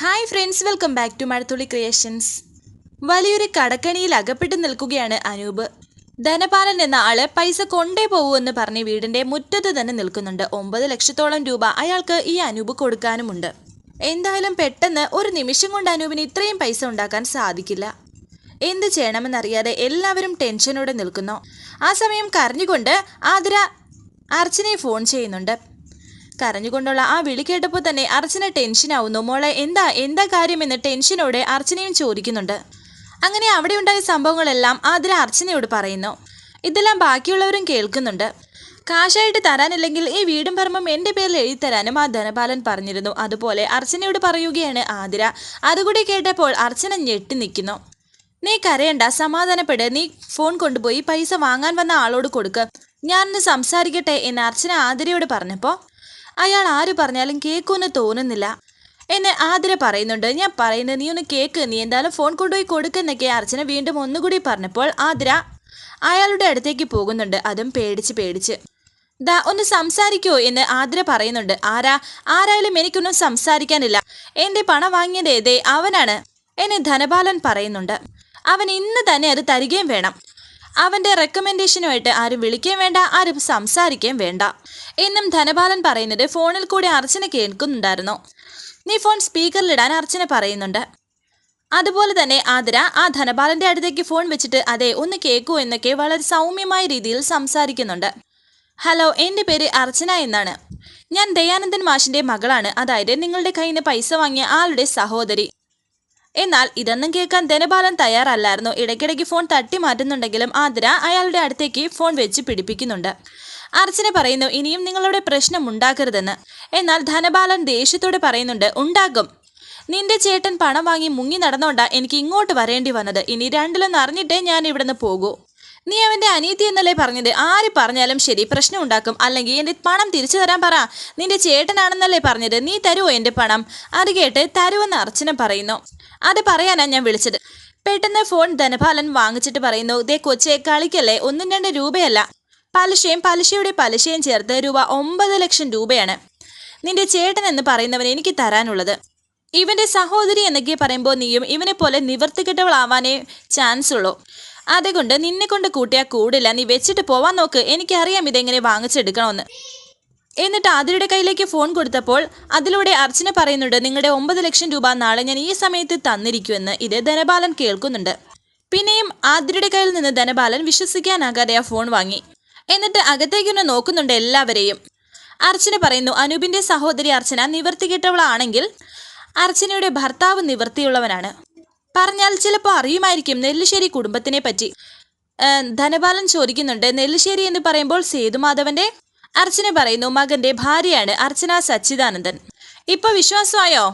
Hi friends welcome back to Mazhathulli creations വലിയൊരു കടക്കണിയിൽ അകപ്പെട്ടു നിൽക്കുകയാണ് അനൂപ്. ധനപാലൻ എന്ന ആൾ പൈസ കൊണ്ടേ പോകൂ എന്ന് പറഞ്ഞ് വീടിന്റെ മുറ്റത്ത് തന്നെ നിൽക്കുന്നുണ്ട്. ഒമ്പത് ലക്ഷത്തോളം രൂപ അയാൾക്ക് ഈ അനൂപ് കൊടുക്കാനുമുണ്ട്. എന്തായാലും പെട്ടെന്ന് ഒരു നിമിഷം കൊണ്ട് അനൂപിന് ഇത്രയും പൈസ ഉണ്ടാക്കാൻ സാധിക്കില്ല. എന്ത് ചെയ്യണമെന്നറിയാതെ എല്ലാവരും ടെൻഷനോടെ നിൽക്കുന്നു. ആ സമയം കരഞ്ഞുകൊണ്ട് ആതിര അർച്ചനയെ ഫോൺ ചെയ്യുന്നുണ്ട്. കരഞ്ഞുകൊണ്ടുള്ള ആ വിളി കേട്ടപ്പോൾ തന്നെ അർച്ചന ടെൻഷനാവുന്നു മോളെ എന്താ എന്താ കാര്യമെന്ന് ടെൻഷനോടെ അർച്ചനയും ചോദിക്കുന്നുണ്ട്. അങ്ങനെ അവിടെ ഉണ്ടായ സംഭവങ്ങളെല്ലാം ആതിര അർച്ചനയോട് പറയുന്നു. ഇതെല്ലാം ബാക്കിയുള്ളവരും കേൾക്കുന്നുണ്ട്. കാശായിട്ട് തരാനില്ലെങ്കിൽ ഈ വീടും പറമ്പും എന്റെ പേരിൽ എഴുതി തരാനും ആ ധനപാലൻ പറഞ്ഞിരുന്നു. അതുപോലെ അർച്ചനയോട് പറയുകയാണ് ആതിര. അതുകൂടി കേട്ടപ്പോൾ അർച്ചന ഞെട്ടി നിൽക്കുന്നു. നീ കരയണ്ട സമാധാനപ്പെട്. നീ ഫോൺ കൊണ്ടുപോയി പൈസ വാങ്ങാൻ വന്ന ആളോട് കൊടുക്ക്. ഞാനൊന്ന് സംസാരിക്കട്ടെ എന്ന് അർച്ചന ആതിരയോട് പറഞ്ഞപ്പോൾ അയാൾ ആര് പറഞ്ഞാലും കേൾക്കുമെന്ന് തോന്നുന്നില്ല. എന്നെ ആതിര പറയുന്നുണ്ട്. ഞാൻ പറയുന്നത് നീ ഒന്ന് കേക്ക്. നീ എന്തായാലും ഫോൺ കൊണ്ടുപോയി കൊടുക്കുന്നൊക്കെ അർച്ചന വീണ്ടും ഒന്നുകൂടി പറഞ്ഞപ്പോൾ ആതിര അയാളുടെ അടുത്തേക്ക് പോകുന്നുണ്ട്. അതും പേടിച്ച് പേടിച്ച്. ദാ ഒന്ന് സംസാരിക്കോ എന്ന് ആതിര പറയുന്നുണ്ട്. ആരാ? ആരായാലും എനിക്കൊന്നും സംസാരിക്കാനില്ല. എന്റെ പണം വാങ്ങിയത് ഏതേ അവനാണ്. എന്നെ ധനപാലൻ പറയുന്നുണ്ട്. അവൻ ഇന്ന് തന്നെ അത് തരികയും വേണം. അവന്റെ റെക്കമെൻഡേഷനുമായിട്ട് ആരും വിളിക്കുകയും വേണ്ട ആരും സംസാരിക്കുകയും വേണ്ട. എന്നും ധനപാലൻ പറയുന്നത് ഫോണിൽ കൂടി അർച്ചന കേൾക്കുന്നുണ്ടായിരുന്നു. നീ ഫോൺ സ്പീക്കറിലിടാൻ അർച്ചന പറയുന്നുണ്ട്. അതുപോലെ തന്നെ ആതിര ആ ധനപാലന്റെ അടുത്തേക്ക് ഫോൺ വെച്ചിട്ട് അതെ ഒന്ന് കേൾക്കൂ എന്നൊക്കെ വളരെ സൗമ്യമായ രീതിയിൽ സംസാരിക്കുന്നുണ്ട്. ഹലോ എന്റെ പേര് അർച്ചന എന്നാണ്. ഞാൻ ദയാനന്ദൻ മാഷിന്റെ മകളാണ്. അതായത് നിങ്ങളുടെ കയ്യിൽ നിന്ന് പൈസ വാങ്ങിയ ആളുടെ സഹോദരി. എന്നാൽ ഇതൊന്നും കേൾക്കാൻ ധനപാലൻ തയ്യാറല്ലായിരുന്നു. ഇടയ്ക്കിടയ്ക്ക് ഫോൺ തട്ടി മാറ്റുന്നുണ്ടെങ്കിലും ആതിര അയാളുടെ അടുത്തേക്ക് ഫോൺ വെച്ച് പിടിപ്പിക്കുന്നുണ്ട്. അർച്ചന പറയുന്നു ഇനിയും നിങ്ങളുടെ പ്രശ്നം ഉണ്ടാക്കരുതെന്ന്. എന്നാൽ ധനബാലൻ ദേഷ്യത്തോടെ പറയുന്നുണ്ട് ഉണ്ടാകും നിന്റെ ചേട്ടൻ പണം വാങ്ങി മുങ്ങി നടന്നോണ്ടാ എനിക്ക് ഇങ്ങോട്ട് വരേണ്ടി വന്നത്. ഇനി രണ്ടിലൊന്ന് അറിഞ്ഞിട്ടേ ഞാൻ ഇവിടുന്ന് പോകൂ. നീ അവന്റെ അനീതി എന്നല്ലേ പറഞ്ഞത്? ആര് പറഞ്ഞാലും ശരി പ്രശ്നം ഉണ്ടാക്കും. അല്ലെങ്കിൽ എന്റെ പണം തിരിച്ചു തരാൻ പറ. നിന്റെ ചേട്ടനാണെന്നല്ലേ പറഞ്ഞത്. നീ തരുമോ എന്റെ പണം? അത് കേട്ട് തരുമെന്ന് അർച്ചന പറയുന്നു. അത് പറയാനാ ഞാൻ വിളിച്ചത്. പെട്ടെന്ന് ഫോൺ ധനപാലൻ വാങ്ങിച്ചിട്ട് പറയുന്നു ദേ കൊച്ചെ കളിക്കല്ലേ? ഒന്നും രണ്ട് രൂപയല്ല. പലിശയും പലിശയുടെ പലിശയും ചേർത്ത് രൂപ ഒമ്പത് ലക്ഷം രൂപയാണ് നിന്റെ ചേട്ടൻ എന്ന് പറയുന്നവൻ എനിക്ക് തരാനുള്ളത്. ഇവന്റെ സഹോദരി എന്നൊക്കെ പറയുമ്പോൾ നീയും ഇവനെ പോലെ നിവർത്തിക്കെട്ടവളാവാനേ ചാൻസ് ഉള്ളൂ അതുകൊണ്ട് നിന്നെ കൊണ്ട് കൂട്ടിയാൽ കൂടില്ല. നീ വെച്ചിട്ട് പോവാൻ നോക്ക്. എനിക്കറിയാം ഇതെങ്ങനെ വാങ്ങിച്ചെടുക്കണമെന്ന്. എന്നിട്ട് ആതിരയുടെ കയ്യിലേക്ക് ഫോൺ കൊടുത്തപ്പോൾ അതിലൂടെ അർച്ചന പറയുന്നുണ്ട് നിങ്ങളുടെ ഒമ്പത് ലക്ഷം രൂപ നാളെ ഞാൻ ഈ സമയത്ത് തന്നിരിക്കുമെന്ന്. ഇത് ധനപാലൻ കേൾക്കുന്നുണ്ട്. പിന്നെയും ആതിരയുടെ കയ്യിൽ നിന്ന് ധനപാലൻ വിശ്വസിക്കാനാകാതെ ആ ഫോൺ വാങ്ങി. എന്നിട്ട് അകത്തേക്കൊന്ന് നോക്കുന്നുണ്ട് എല്ലാവരെയും. അർച്ചന പറയുന്നു അനൂപിന്റെ സഹോദരി അർച്ചന നിവർത്തികെട്ടവളാണെങ്കിൽ അർച്ചനയുടെ ഭർത്താവ് നിവൃത്തിയുള്ളവനാണ്. പറഞ്ഞാൽ ചിലപ്പോൾ അറിയുമായിരിക്കും നെല്ലിശ്ശേരി കുടുംബത്തിനെ പറ്റി. ധനപാലൻ ചോദിക്കുന്നുണ്ട് നെല്ലിശ്ശേരി എന്ന് പറയുമ്പോൾ സേതുമാധവന്റെ? അർച്ചന പറയുന്നു മകന്റെ ഭാര്യയാണ് അർച്ചന സച്ചിദാനന്ദൻ. ഇപ്പൊ വിശ്വാസമായോ?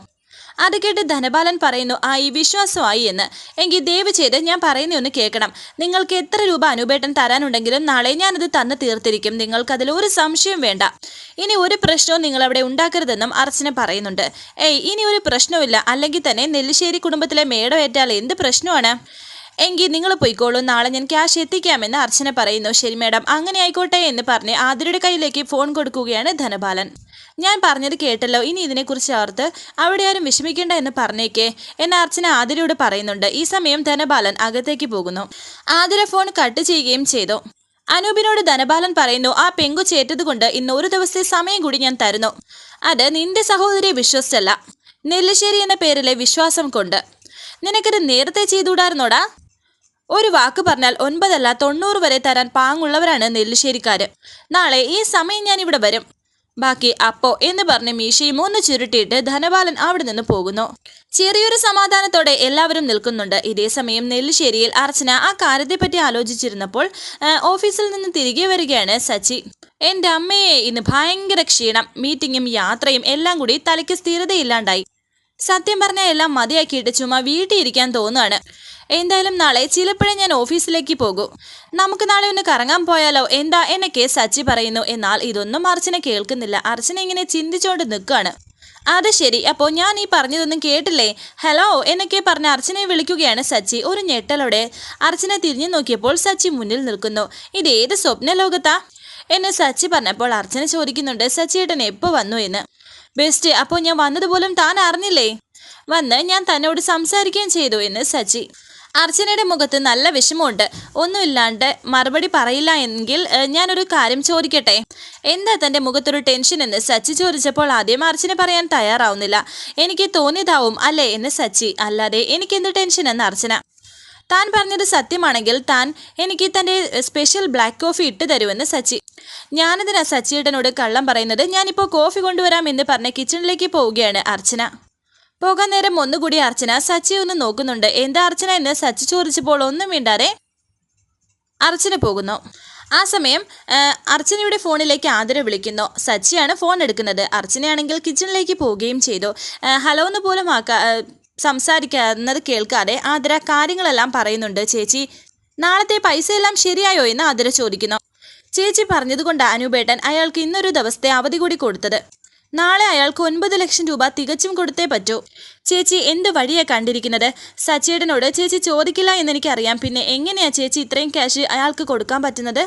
അത് കേട്ട് ധനബാലൻ പറയുന്നു ആ ഈ വിശ്വാസമായി എന്ന്. എങ്കിൽ ദയവ് ചെയ്ത് ഞാൻ പറയുന്ന ഒന്ന് കേൾക്കണം. നിങ്ങൾക്ക് എത്ര രൂപ അനുപേട്ടൻ തരാനുണ്ടെങ്കിലും നാളെ ഞാനത് തന്നു തീർത്തിരിക്കും. നിങ്ങൾക്കതിൽ ഒരു സംശയം വേണ്ട. ഇനി ഒരു പ്രശ്നവും നിങ്ങൾ അവിടെ ഉണ്ടാക്കരുതെന്നും അർച്ചന പറയുന്നുണ്ട്. ഏയ് ഇനി ഒരു പ്രശ്നവുമില്ല. അല്ലെങ്കിൽ തന്നെ നെല്ലിശ്ശേരി കുടുംബത്തിലെ മേടം ഏറ്റാൽ എന്ത് പ്രശ്നമാണ്? എങ്കിൽ നിങ്ങൾ പോയിക്കോളൂ. നാളെ ഞാൻ ക്യാഷ് എത്തിക്കാമെന്ന് അർച്ചന പറയുന്നു. ശരി മേഡം. അങ്ങനെ ആയിക്കോട്ടെ എന്ന് പറഞ്ഞ് ആതിരയുടെ കയ്യിലേക്ക് ഫോൺ കൊടുക്കുകയാണ് ധനപാലൻ ഞാൻ പറഞ്ഞത് കേട്ടല്ലോ. ഇനി ഇതിനെക്കുറിച്ച് ഓർത്ത് അവിടെ ആരും വിഷമിക്കേണ്ട എന്ന് പറഞ്ഞേക്കേ എന്ന് അർച്ചന ആതിരയോട് പറയുന്നുണ്ട്. ഈ സമയം ധനബാലൻ അകത്തേക്ക് പോകുന്നു. ആതിര ഫോൺ കട്ട് ചെയ്യുകയും ചെയ്തു. അനൂപിനോട് ധനബാലൻ പറയുന്നു ആ പെങ്കു ചേറ്റതുകൊണ്ട് ഇന്ന് ഒരു ദിവസത്തെ സമയം കൂടി ഞാൻ തരുന്നു. അത് നിന്റെ സഹോദരിയെ വിശ്വസിച്ചല്ല. നെല്ലിശ്ശേരി എന്ന പേരിലെ വിശ്വാസം കൊണ്ട്. നിനക്കത് നേരത്തെ ചെയ്തുകൂടായിരുന്നോടാ? ഒരു വാക്ക് പറഞ്ഞാൽ ഒൻപതല്ല തൊണ്ണൂറ് വരെ തരാൻ പാങ്ങുള്ളവരാണ് നെല്ലിശ്ശേരിക്കാർ നാളെ ഈ സമയം ഞാൻ ഇവിടെ വരും. ബാക്കി അപ്പോ എന്ന് പറഞ്ഞ് മീശയും ഒന്ന് ചുരുട്ടിയിട്ട് ധനപാലൻ അവിടെ നിന്ന് പോകുന്നു. ചെറിയൊരു സമാധാനത്തോടെ എല്ലാവരും നിൽക്കുന്നുണ്ട്. ഇതേസമയം നെല്ലിശ്ശേരിയിൽ അർച്ചന ആ കാര്യത്തെപ്പറ്റി ആലോചിച്ചിരുന്നപ്പോൾ ഓഫീസിൽ നിന്ന് തിരികെ വരികയാണ് സച്ചി. എന്റെ അമ്മയെ ഇന്ന് ഭയങ്കര ക്ഷീണം. മീറ്റിങ്ങും യാത്രയും എല്ലാം കൂടി തലയ്ക്ക് സ്ഥിരതയില്ലാണ്ടായി. സത്യം പറഞ്ഞ എല്ലാം മതിയാക്കിയിട്ട് ചുമ വീട്ടിൽ ഇരിക്കാൻ തോന്നുകയാണ് എന്തായാലും നാളെ ചിലപ്പോഴേ ഞാൻ ഓഫീസിലേക്ക് പോകൂ. നമുക്ക് നാളെ ഒന്ന് കറങ്ങാൻ പോയാലോ? എന്താ എന്നൊക്കെ സച്ചി പറയുന്നു. എന്നാൽ ഇതൊന്നും അർച്ചന കേൾക്കുന്നില്ല. അർച്ചന ഇങ്ങനെ ചിന്തിച്ചുകൊണ്ട് നിൽക്കുകയാണ് അത് ശരി. അപ്പോൾ ഞാൻ ഈ പറഞ്ഞതൊന്നും കേട്ടില്ലേ? ഹലോ എന്നൊക്കെ പറഞ്ഞ് അർച്ചനയെ വിളിക്കുകയാണ് സച്ചി. ഒരു ഞെട്ടലോടെ അർച്ചന തിരിഞ്ഞു നോക്കിയപ്പോൾ സച്ചി മുന്നിൽ നിൽക്കുന്നു. ഇത് ഏത് സ്വപ്ന ലോകത്താ? എന്ന് സച്ചി പറഞ്ഞപ്പോൾ അർച്ചന ചോദിക്കുന്നുണ്ട്. സച്ചിയേട്ടൻ എപ്പോൾ വന്നു എന്ന്. ബെസ്റ്റ്. അപ്പോൾ ഞാൻ വന്നതുപോലും താൻ അറിഞ്ഞില്ലേ? വന്ന് ഞാൻ തന്നോട് സംസാരിക്കുകയും ചെയ്തു എന്ന് സച്ചി. അർച്ചനയുടെ മുഖത്ത് നല്ല വിഷമമുണ്ട്. ഒന്നുമില്ലാണ്ട് മറുപടി പറയില്ല എങ്കിൽ ഞാനൊരു കാര്യം ചോദിക്കട്ടെ? എന്താ തന്റെ മുഖത്തൊരു ടെൻഷൻ എന്ന് സച്ചി ചോദിച്ചപ്പോൾ ആദ്യം അർച്ചന പറയാൻ തയ്യാറാവുന്നില്ല. എനിക്ക് തോന്നിയതാവും അല്ലേ എന്ന് സച്ചി. അല്ലാതെ എനിക്കെന്ത് ടെൻഷൻ എന്ന് അർച്ചന? താൻ പറഞ്ഞത് സത്യമാണെങ്കിൽ താൻ എനിക്ക് തന്റെ സ്പെഷ്യൽ ബ്ലാക്ക് കോഫി ഇട്ട് തരുമെന്ന് സച്ചി. ഞാനതിനാ സച്ചിയേട്ടനോട് കള്ളം പറയുന്നത്. ഞാനിപ്പോൾ കോഫി കൊണ്ടുവരാം എന്ന് പറഞ്ഞ് കിച്ചണിലേക്ക് പോവുകയാണ് അർച്ചന. പോകാൻ നേരം ഒന്നുകൂടി അർച്ചന സച്ചി ഒന്ന് നോക്കുന്നുണ്ട്. എന്താ അർച്ചന എന്ന് സച്ചി ചോദിച്ചപ്പോൾ ഒന്നും മിണ്ടാതെ അർച്ചന പോകുന്നു. ആ സമയം അർച്ചനയുടെ ഫോണിലേക്ക് ആദര വിളിക്കുന്നു. സച്ചിയാണ് ഫോൺ എടുക്കുന്നത്. അർച്ചനയാണെങ്കിൽ കിച്ചണിലേക്ക് പോവുകയും ചെയ്തു. ഹലോ എന്ന് പോലും ആക്കാ സംസാരിക്കുന്നത് കേൾക്കാതെ ആദര കാര്യങ്ങളെല്ലാം പറയുന്നുണ്ട്. ചേച്ചി നാളത്തെ പൈസ എല്ലാം ശരിയായോ എന്ന് ആദര ചോദിക്കുന്നു. ചേച്ചി പറഞ്ഞതുകൊണ്ട് അനുപേട്ടൻ അയാൾക്ക് ഇന്നൊരു ദിവസത്തെ അവധി കൂടി കൊടുത്തത്. നാളെ അയാൾക്ക് ഒൻപത് ലക്ഷം രൂപ തികച്ചും കൊടുത്തേ പറ്റൂ. ചേച്ചി എന്ത് വഴിയാ കണ്ടിരിക്കുന്നത്? സച്ചേടനോട് ചേച്ചി ചോദിക്കില്ല എന്നെനിക്കറിയാം. പിന്നെ എങ്ങനെയാ ചേച്ചി ഇത്രയും ക്യാഷ് അയാൾക്ക് കൊടുക്കാൻ പറ്റുന്നത്?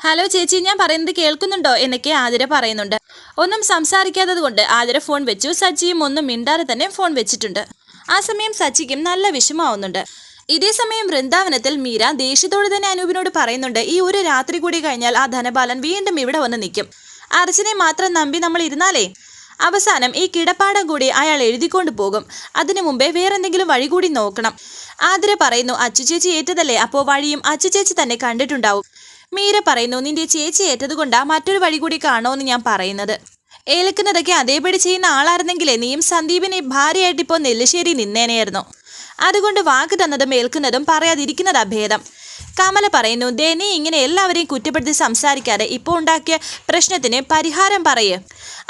ഹലോ ചേച്ചി ഞാൻ പറയുന്നത് കേൾക്കുന്നുണ്ടോ? എന്നൊക്കെ ആതിര പറയുന്നുണ്ട്. ഒന്നും സംസാരിക്കാത്തത് കൊണ്ട് ആതിര ഫോൺ വെച്ചു. സച്ചിയും ഒന്നും മിണ്ടാതെ തന്നെ ഫോൺ വെച്ചിട്ടുണ്ട്. ആ സമയം സച്ചിക്കും നല്ല വിഷമാവുന്നുണ്ട് ഇതേ സമയം വൃന്ദാവനത്തിൽ മീര ദേഷ്യത്തോടെ തന്നെ അനൂപിനോട് പറയുന്നുണ്ട് ഈ ഒരു രാത്രി കൂടി കഴിഞ്ഞാൽ ആ ധനപാലൻ വീണ്ടും ഇവിടെ വന്ന് നിൽക്കും. അർച്ചനെ മാത്രം നമ്പി നമ്മൾ ഇരുന്നാലേ? അവസാനം ഈ കിടപ്പാടം കൂടി അയാൾ എഴുതിക്കൊണ്ട് പോകും. അതിനു മുമ്പേ വേറെന്തെങ്കിലും വഴി കൂടി നോക്കണം. ആതിര പറയുന്നു അച്ചു ചേച്ചി ഏറ്റതല്ലേ? അപ്പോൾ വഴിയും അച്ചു ചേച്ചി തന്നെ കണ്ടിട്ടുണ്ടാവും. മീര പറയുന്നു നിന്റെ ചേച്ചി ഏറ്റതുകൊണ്ടാ മറ്റൊരു വഴി കൂടി കാണുമെന്ന് ഞാൻ പറയുന്നത്. ഏൽക്കുന്നതൊക്കെ അതേപടി ചെയ്യുന്ന ആളായിരുന്നെങ്കിലേ നീയും സന്ദീപിനെ ഭാര്യയായിട്ടിപ്പോൾ നെല്ലിശ്ശേരി നിന്നേനെയായിരുന്നു. അതുകൊണ്ട് വാക്ക് തന്നതും ഏൽക്കുന്നതും പറയാതിരിക്കുന്നതാ ഭേദം. കമല പറയുന്നു ദേ ഇങ്ങനെ എല്ലാവരെയും കുറ്റപ്പെടുത്തി സംസാരിക്കാതെ ഇപ്പോൾ ഉണ്ടാക്കിയ പ്രശ്നത്തിന് പരിഹാരം പറയേ.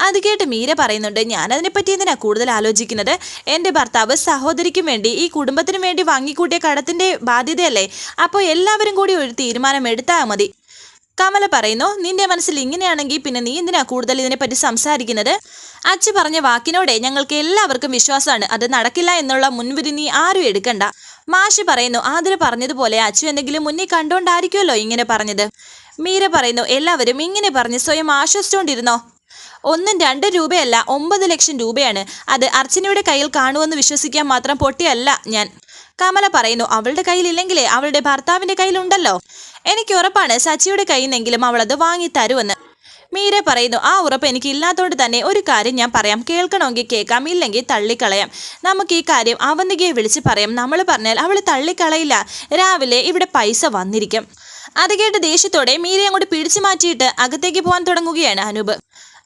അത് കേട്ട് മീര പറയുന്നുണ്ട് ഞാനതിനെപ്പറ്റി എന്തിനാണ് കൂടുതൽ ആലോചിക്കുന്നത്? എന്റെ ഭർത്താവ് സഹോദരിക്കും വേണ്ടി ഈ കുടുംബത്തിനും വേണ്ടി വാങ്ങിക്കൂട്ടിയ കടത്തിന്റെ ബാധ്യതയല്ലേ? അപ്പോൾ എല്ലാവരും കൂടി ഒരു തീരുമാനം എടുത്താൽ മതി. കമല പറയുന്നു നിന്റെ മനസ്സിൽ ഇങ്ങനെയാണെങ്കിൽ പിന്നെ നീ എന്തിനാ കൂടുതൽ ഇതിനെപ്പറ്റി സംസാരിക്കുന്നത്? അച്ഛ പറഞ്ഞ വാക്കിനോടെ ഞങ്ങൾക്ക് എല്ലാവർക്കും വിശ്വാസമാണ്. അത് നടക്കില്ല എന്നുള്ള മുൻവിധി നീ ആരും എടുക്കണ്ട. മാഷി പറയുന്നു ആതിര പറഞ്ഞതുപോലെ അച്ചു എന്തെങ്കിലും മുന്നിൽ കണ്ടോണ്ടായിരിക്കുമല്ലോ ഇങ്ങനെ പറഞ്ഞത്. മീര പറയുന്നു എല്ലാവരും ഇങ്ങനെ പറഞ്ഞ് സ്വയം ആശ്വസിച്ചുകൊണ്ടിരുന്നോ ഒന്നും രണ്ട് രൂപയല്ല ഒമ്പത് ലക്ഷം രൂപയാണ്. അത് അർച്ചനയുടെ കയ്യിൽ കാണുമെന്ന് വിശ്വസിക്കാൻ മാത്രം പൊട്ടിയല്ല ഞാൻ. കമല പറയുന്നു അവളുടെ കയ്യിലില്ലെങ്കിലേ അവളുടെ ഭർത്താവിന്റെ കയ്യിലുണ്ടല്ലോ. എനിക്ക് ഉറപ്പാണ് സച്ചിയുടെ കയ്യിൽ നിന്നെങ്കിലും അവൾ അത് വാങ്ങി തരുമെന്ന്. മീര പറയുന്നു ആ ഉറപ്പ് എനിക്ക് ഇല്ലാത്തതുകൊണ്ട് തന്നെ ഒരു കാര്യം ഞാൻ പറയാം. കേൾക്കണമെങ്കിൽ കേൾക്കാം ഇല്ലെങ്കിൽ തള്ളിക്കളയാം. നമുക്ക് ഈ കാര്യം അവന്തികയെ വിളിച്ച് പറയാം. നമ്മൾ പറഞ്ഞാൽ അവൾ തള്ളിക്കളയില്ല. രാവിലെ ഇവിടെ പൈസ വന്നിരിക്കും. അത് കേട്ട് ദേഷ്യത്തോടെ മീര അങ്ങോട്ട് പിടിച്ചു മാറ്റിയിട്ട് അകത്തേക്ക് പോകാൻ തുടങ്ങുകയാണ് അനൂപ്.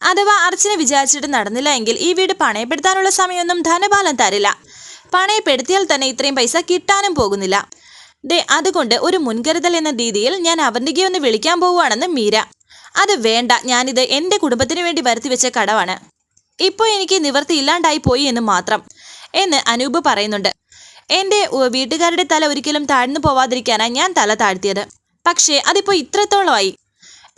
അഥവാ അർച്ചന വിചാരിച്ചിട്ട് നടന്നില്ല എങ്കിൽ ഈ വീട് പണയപ്പെടുത്താനുള്ള സമയമൊന്നും ധനപാലം തരില്ല. പണയപ്പെടുത്തിയാൽ തന്നെ ഇത്രയും പൈസ കിട്ടാനും പോകുന്നില്ല. ദേ അതുകൊണ്ട് ഒരു മുൻകരുതൽ എന്ന രീതിയിൽ ഞാൻ അവന്തികയെ ഒന്ന് വിളിക്കാൻ പോവുകയാണെന്ന് മീര. അത് വേണ്ട ഞാനിത് എന്റെ കുടുംബത്തിന് വേണ്ടി വരുത്തി വെച്ച കടവാണ്. ഇപ്പോൾ എനിക്ക് നിവർത്തി ഇല്ലാണ്ടായി പോയി എന്ന് മാത്രം. എന്ന് അനൂപ് പറയുന്നുണ്ട്. എന്റെ വീട്ടുകാരുടെ തല ഒരിക്കലും താഴ്ന്നു പോവാതിരിക്കാനാണ് ഞാൻ തല താഴ്ത്തിയത്. പക്ഷേ അതിപ്പോൾ ഇത്രത്തോളമായി.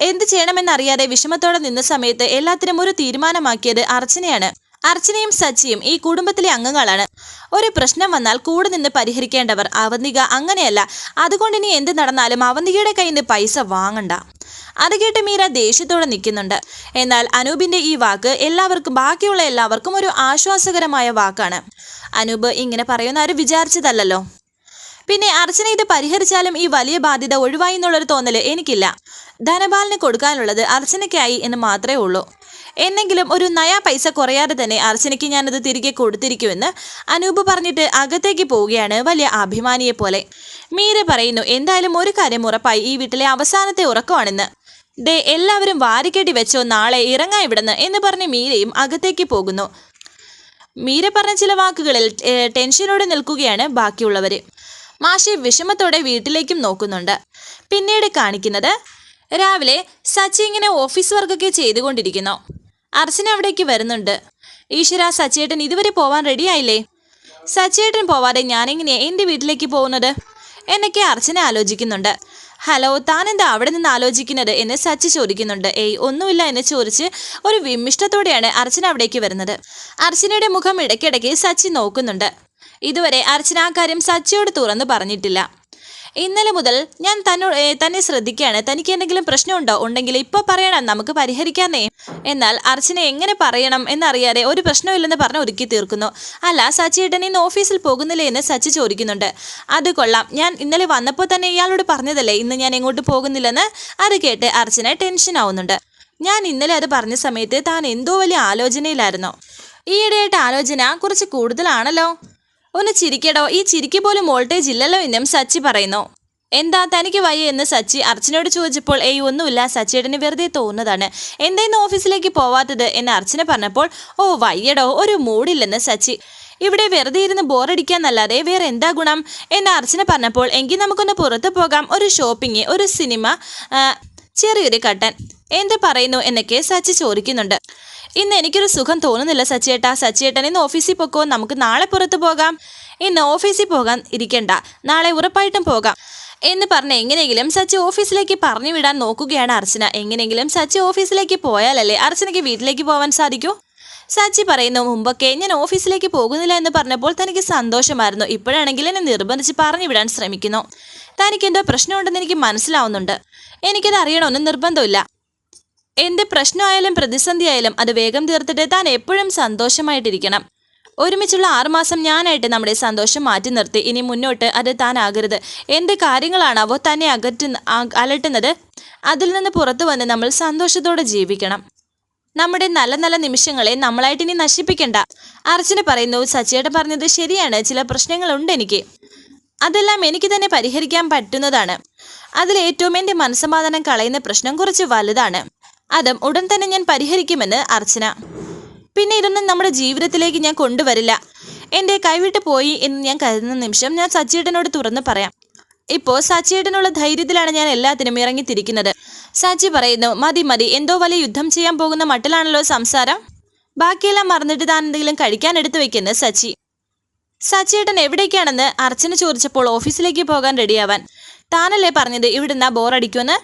എന്ത് ചെയ്യണമെന്നറിയാതെ വിഷമത്തോടെ നിന്ന സമയത്ത് എല്ലാത്തിനും ഒരു തീരുമാനമാക്കിയത് അർച്ചനയാണ്. അർച്ചനയും സച്ചിയും ഈ കുടുംബത്തിലെ അംഗങ്ങളാണ്. ഒരു പ്രശ്നം വന്നാൽ കൂടെ നിന്ന് പരിഹരിക്കേണ്ടവർ അവന്തിക അങ്ങനെയല്ല. അതുകൊണ്ട് ഇനി എന്ത് നടന്നാലും അവന്തികയുടെ കയ്യിൽ നിന്ന് പൈസ വാങ്ങണ്ട. അത് കേട്ട് മീര ദേഷ്യത്തോടെ നിൽക്കുന്നുണ്ട്. എന്നാൽ അനൂപിന്റെ ഈ വാക്ക് എല്ലാവർക്കും ബാക്കിയുള്ള എല്ലാവർക്കും ഒരു ആശ്വാസകരമായ വാക്കാണ്. അനൂപ് ഇങ്ങനെ പറയുന്ന ആരും വിചാരിച്ചതല്ലോ പിന്നെ അർച്ചന ഇത് പരിഹരിച്ചാലും ഈ വലിയ ബാധ്യത ഒഴിവായി എന്നുള്ളൊരു തോന്നൽ എനിക്കില്ല. ധനപാലിന് കൊടുക്കാനുള്ളത് അർച്ചനയ്ക്കായി എന്ന് മാത്രമേ ഉള്ളൂ. എന്നെങ്കിലും ഒരു നയാ പൈസ കുറയാതെ തന്നെ അർച്ചനയ്ക്ക് ഞാനത് തിരികെ കൊടുത്തിരിക്കുമെന്ന് അനൂപ് പറഞ്ഞിട്ട് അകത്തേക്ക് പോവുകയാണ് വലിയ അഭിമാനിയെ പോലെ. മീര പറയുന്നു എന്തായാലും ഒരു കാര്യം ഉറപ്പായി ഈ വീട്ടിലെ അവസാനത്തെ ഉറക്കമാണെന്ന്. ദേ എല്ലാവരും വാരിക്കെട്ടി വെച്ചോ നാളെ ഇറങ്ങാ ഇവിടുന്ന് എന്ന് പറഞ്ഞ് മീരയും അകത്തേക്ക് പോകുന്നു. മീര പറഞ്ഞ ചില വാക്കുകളിൽ ടെൻഷനോടെ നിൽക്കുകയാണ് ബാക്കിയുള്ളവർ മാഷി വിഷമത്തോടെ വീട്ടിലേക്കും നോക്കുന്നുണ്ട്. പിന്നീട് കാണിക്കുന്നത് രാവിലെ സച്ചി ഇങ്ങനെ ഓഫീസ് വർക്കൊക്കെ ചെയ്തുകൊണ്ടിരിക്കുന്നു. അർച്ചന അവിടേക്ക് വരുന്നുണ്ട്. ഈശ്വര സച്ചേട്ടൻ ഇതുവരെ പോവാൻ റെഡിയായില്ലേ സച്ചേട്ടൻ പോവാതെ ഞാനെങ്ങനെയാ എന്റെ വീട്ടിലേക്ക് പോകുന്നത്? എന്നൊക്കെ അർച്ചന ആലോചിക്കുന്നുണ്ട്. ഹലോ താൻ എന്താ അവിടെ നിന്ന് ആലോചിക്കുന്നത് എന്ന് സച്ചി ചോദിക്കുന്നുണ്ട്. ഏയ് ഒന്നുമില്ല എന്ന് ചോദിച്ച് ഒരു വിമിഷ്ടത്തോടെയാണ് അർച്ചന അവിടേക്ക് വരുന്നത്. അർച്ചനയുടെ മുഖം ഇടയ്ക്കിടയ്ക്ക് സച്ചി നോക്കുന്നുണ്ട്. ഇതുവരെ അർച്ചന ആ കാര്യം സച്ചിയോട് തുറന്നു പറഞ്ഞിട്ടില്ല. ഇന്നലെ മുതൽ ഞാൻ തന്നോ തന്നെ ശ്രദ്ധിക്കുകയാണ്. തനിക്ക് എന്തെങ്കിലും പ്രശ്നമുണ്ടോ? ഉണ്ടെങ്കിൽ ഇപ്പോൾ പറയണം നമുക്ക് പരിഹരിക്കാന്നേ. എന്നാൽ അർച്ചന എങ്ങനെ പറയണം എന്നറിയാതെ ഒരു പ്രശ്നമില്ലെന്ന് പറഞ്ഞ് ഒരുക്കി തീർക്കുന്നു. അല്ല സച്ചിയേട്ടൻ ഇന്ന് ഓഫീസിൽ പോകുന്നില്ലേ എന്ന് സച്ചി ചോദിക്കുന്നുണ്ട്. അത് കൊള്ളാം. ഞാൻ ഇന്നലെ വന്നപ്പോൾ തന്നെ ഇയാളോട് പറഞ്ഞതല്ലേ ഇന്ന് ഞാൻ എങ്ങോട്ട് പോകുന്നില്ലെന്ന്? അത് കേട്ട് അർച്ചന ടെൻഷൻ ആവുന്നുണ്ട്. ഞാൻ ഇന്നലെ അത് പറഞ്ഞ സമയത്ത് താൻ എന്തോ വലിയ ആലോചനയിലായിരുന്നു? ഈയിടെയായിട്ട് ആലോചന കുറച്ച് കൂടുതലാണല്ലോ. ഒന്ന് ചിരിക്കടോ. ഈ ചിരിക്ക് പോലും വോൾട്ടേജ് ഇല്ലല്ലോ എന്നും സച്ചി പറയുന്നു. എന്താ തനിക്ക് വയ്യ എന്ന് സച്ചി അർച്ചനയോട് ചോദിച്ചപ്പോൾ ഏയ് ഒന്നുമില്ല. സച്ചിയേട്ടന് വെറുതെ തോന്നുന്നതാണ്. എന്തേന്ന് ഓഫീസിലേക്ക് പോവാത്തത്? എന്ന് അർച്ചന പറഞ്ഞപ്പോൾ ഓ വയ്യടോ. ഒരു മൂടില്ലെന്ന് സച്ചി. ഇവിടെ വെറുതെ ഇരുന്ന് ബോറടിക്കാന്നല്ലാതെ വേറെ എന്താ ഗുണം? എന്ന് അർച്ചന പറഞ്ഞപ്പോൾ എങ്കിൽ നമുക്കൊന്ന് പുറത്തു പോകാം. ഒരു ഷോപ്പിംഗ് ഒരു സിനിമ ചെറിയൊരു കട്ടൻ. എന്ത് പറയുന്നു? എന്നൊക്കെ സച്ചി ചോദിക്കുന്നുണ്ട്. ഇന്ന് എനിക്കൊരു സുഖം തോന്നുന്നില്ല സച്ചിയേട്ടാ. സച്ചിയേട്ടൻ ഇന്ന് ഓഫീസിൽ പൊക്കോ. നമുക്ക് നാളെ പുറത്ത് പോകാം. ഇന്ന് ഓഫീസിൽ പോകാൻ ഇരിക്കണ്ട. നാളെ ഉറപ്പായിട്ടും പോകാം. എന്ന് പറഞ്ഞ് എങ്ങനെയെങ്കിലും സച്ചി ഓഫീസിലേക്ക് പറഞ്ഞു വിടാൻ നോക്കുകയാണ് അർച്ചന. എങ്ങനെയെങ്കിലും സച്ചി ഓഫീസിലേക്ക് പോയാലല്ലേ അർച്ചനയ്ക്ക് വീട്ടിലേക്ക് പോകാൻ സാധിക്കൂ? സച്ചി പറയുന്നു മുമ്പൊക്കെ ഞാൻ ഓഫീസിലേക്ക് പോകുന്നില്ല എന്ന് പറഞ്ഞപ്പോൾ തനിക്ക് സന്തോഷമായിരുന്നു. ഇപ്പോഴാണെങ്കിൽ എന്നെ നിർബന്ധിച്ച് പറഞ്ഞു വിടാൻ ശ്രമിക്കുന്നു. തനിക്ക് എന്തോ പ്രശ്നമുണ്ടെന്ന് എനിക്ക് മനസ്സിലാവുന്നുണ്ട്. എനിക്കത് അറിയണമെന്ന് നിർബന്ധമില്ല. എന്ത് പ്രശ്നമായാലും പ്രതിസന്ധിയായാലും അത് വേഗം തീർത്തിട്ട് താൻ എപ്പോഴും സന്തോഷമായിട്ടിരിക്കണം. ഒരുമിച്ചുള്ള ആറുമാസം ഞാനായിട്ട് നമ്മുടെ സന്തോഷം മാറ്റി നിർത്തി. ഇനി മുന്നോട്ട് അത് താനാകരുത് എന്ത് കാര്യങ്ങളാണാവോ തന്നെ അകറ്റുന്ന അലട്ടുന്നത്? അതിൽ നിന്ന് പുറത്തു വന്ന് നമ്മൾ സന്തോഷത്തോടെ ജീവിക്കണം. നമ്മുടെ നല്ല നല്ല നിമിഷങ്ങളെ നമ്മളായിട്ട് ഇനി നശിപ്പിക്കണ്ട. അർച്ചന പറയുന്നു സച്ചിയേട്ടൻ പറഞ്ഞത് ശരിയാണ് ചില പ്രശ്നങ്ങളുണ്ട് എനിക്ക്. അതെല്ലാം എനിക്ക് തന്നെ പരിഹരിക്കാൻ പറ്റുന്നതാണ്. അതിൽ ഏറ്റവും എന്റെ മനസ്സമാധാനം കളയുന്ന പ്രശ്നം കുറച്ച് വലുതാണ്. അതും ഉടൻ തന്നെ ഞാൻ പരിഹരിക്കുമെന്ന് അർച്ചന. പിന്നെ ഇതൊന്നും നമ്മുടെ ജീവിതത്തിലേക്ക് ഞാൻ കൊണ്ടുവരില്ല. എന്റെ കൈവിട്ട് പോയി എന്ന് ഞാൻ കരുതുന്ന നിമിഷം ഞാൻ സച്ചിയേട്ടനോട് തുറന്ന് പറയാം. ഇപ്പോൾ സച്ചിയേട്ടനുള്ള ധൈര്യത്തിലാണ് ഞാൻ എല്ലാത്തിനും ഇറങ്ങിത്തിരിക്കുന്നത്. സച്ചി പറയുന്നു മതി മതി എന്തോ വലിയ യുദ്ധം ചെയ്യാൻ പോകുന്ന മട്ടിലാണല്ലോ സംസാരം. ബാക്കിയെല്ലാം മറന്നിട്ട് താൻ എന്തെങ്കിലും കഴിക്കാൻ എടുത്തു വെക്കുന്നു സച്ചി. സച്ചിയേട്ടൻ എവിടേക്കാണെന്ന് അർച്ചന ചോദിച്ചപ്പോൾ ഓഫീസിലേക്ക് പോകാൻ റെഡിയാവാൻ. താനല്ലേ പറഞ്ഞത് ഇവിടുന്ന് ബോറടിക്കുമെന്ന്?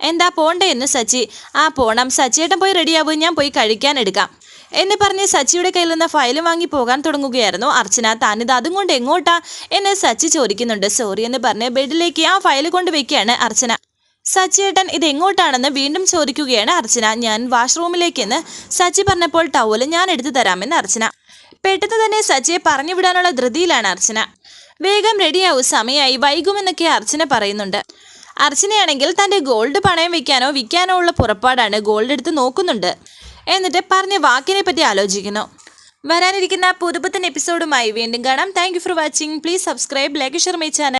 എന്താ പോണ്ടേ എന്ന് സച്ചി. ആ പോണം. സച്ചിയേട്ടൻ പോയി റെഡിയാവും ഞാൻ പോയി കഴിക്കാൻ എടുക്കാം. എന്ന് പറഞ്ഞ് സച്ചിയുടെ കയ്യിൽ നിന്ന് ഫയൽ വാങ്ങി പോകാൻ തുടങ്ങുകയായിരുന്നു അർച്ചന. താനിത് അതും കൊണ്ട് എങ്ങോട്ടാ എന്ന് സച്ചി ചോദിക്കുന്നുണ്ട്. സോറി എന്ന് പറഞ്ഞ് ബെഡിലേക്ക് ആ ഫയൽ കൊണ്ട് വെക്കുകയാണ് അർച്ചന. സച്ചിയേട്ടൻ ഇത് എങ്ങോട്ടാണെന്ന് വീണ്ടും ചോദിക്കുകയാണ് അർച്ചന. ഞാൻ വാഷ്റൂമിലേക്കെന്ന് സച്ചി പറഞ്ഞപ്പോൾ ടവൽ ഞാൻ എടുത്തു തരാമെന്ന് അർച്ചന. പെട്ടെന്ന് തന്നെ സച്ചിയെ പറഞ്ഞു വിടാനുള്ള ധൃതിയിലാണ് അർച്ചന. വേഗം റെഡിയാവും സമയമായി. വൈകുമെന്നൊക്കെ അർച്ചന പറയുന്നുണ്ട്. അർച്ചനയാണെങ്കിൽ തന്റെ ഗോൾഡ് പണയം വെക്കാനോ വിൽക്കാനോ ഉള്ള പുറപ്പാടാണ് ഗോൾഡ് എടുത്ത് നോക്കുന്നുണ്ട്. എന്നിട്ട് പറഞ്ഞ വാക്കിനെ പറ്റി ആലോചിക്കുന്നു. വരാനിരിക്കുന്ന പുതുപുത്തൻ എപ്പിസോഡുമായി വീണ്ടും കാണാം. Thank for watching please subscribe like share my channel